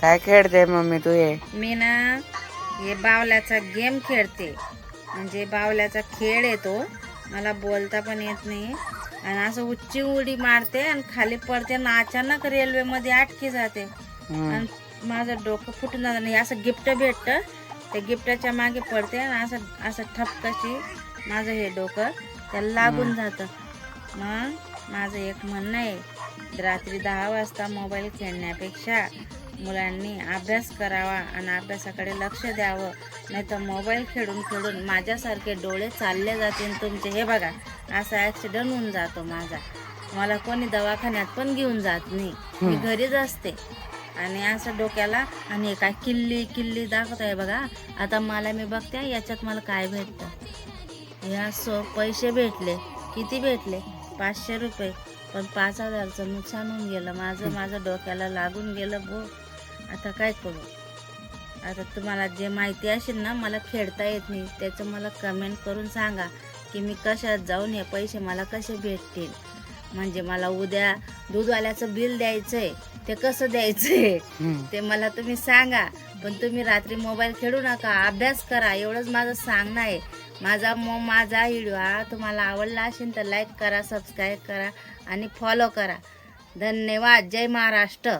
काय खेळते मम्मी तू हे? मी ना हे बावल्याचा गेम खेळते. म्हणजे बावल्याचा खेळ येतो. मला बोलता पण येत नाही. आणि असं उच्ची उडी मारते आणि खाली पडते आणि अचानक रेल्वेमध्ये अटकी जाते. आणि माझं डोकं फुटून जातं. आणि असं गिफ्ट भेटतं. त्या गिफ्टाच्या मागे पडते आणि असं असं ठपकाशी माझं हे डोकं त्याला लागून जातं. मग माझं एक म्हणणं आहे. रात्री दहा वाजता मोबाईल खेळण्यापेक्षा मुलांनी अभ्यास करावा आणि अभ्यासाकडे लक्ष द्यावं. नाही तर मोबाईल खेळून खेळून माझ्यासारखे डोळे चालले जातील तुमचे. हे बघा असा ॲक्सिडेंट होऊन जातो माझा. मला कोणी दवाखान्यात पण घेऊन जात नाही. मी घरीच असते. आणि असं डोक्याला आणि काय किल्ली किल्ली दाखवत आहे बघा. आता मला मी बघते याच्यात मला काय भेटतं? ह्या सो पैसे भेटले. किती भेटले? पाचशे रुपये. पण पाच हजारचं नुकसान होऊन गेलं. माझं माझं डोक्याला लागून गेलं बो आता काय करू? आता तुम्हाला जे माहिती असेल ना मला खेळता येत नाही. त्याचं मला कमेंट करून सांगा की मी कशात जाऊन हे पैसे मला कसे भेटतील? म्हणजे मला उद्या दूधवाल्याचं बिल द्यायचं आहे ते कसं द्यायचं आहे. ते मला तुम्ही सांगा. पण तुम्ही रात्री मोबाईल खेळू नका. अभ्यास करा. एवढंच माझं सांगणं आहे. माझा मो माझा व्हिडिओ हा तुम्हाला आवडला असेल तर लाईक करा सबस्क्राईब करा आणि फॉलो करा. धन्यवाद. जय महाराष्ट्र.